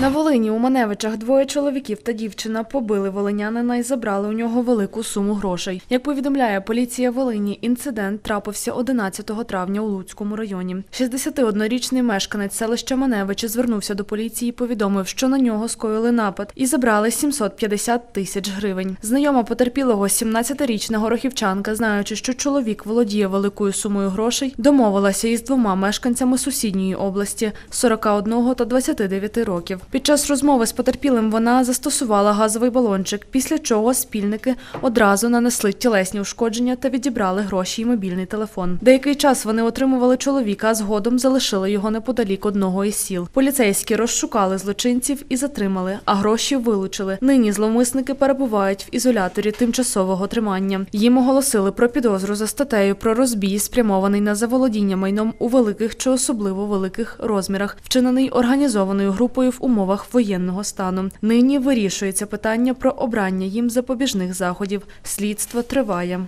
На Волині у Маневичах двоє чоловіків та дівчина побили волинянина і забрали у нього велику суму грошей. Як повідомляє поліція Волині, інцидент трапився 11 травня у Луцькому районі. 61-річний мешканець селища Маневичі звернувся до поліції і повідомив, що на нього скоїли напад і забрали 750 тисяч гривень. Знайома потерпілого 17-річна горохівчанка, знаючи, що чоловік володіє великою сумою грошей, домовилася із двома мешканцями сусідньої області 41 та 29 років. Під час розмови з потерпілим вона застосувала газовий балончик, після чого спільники одразу нанесли тілесні ушкодження та відібрали гроші і мобільний телефон. Деякий час вони отримували чоловіка, а згодом залишили його неподалік одного із сіл. Поліцейські розшукали злочинців і затримали, а гроші вилучили. Нині зловмисники перебувають в ізоляторі тимчасового тримання. Їм оголосили про підозру за статтею про розбій, спрямований на заволодіння майном у великих чи особливо великих розмірах, вчинений організованою групою в умовах воєнного стану. Нині вирішується питання про обрання їм запобіжних заходів. Слідство триває.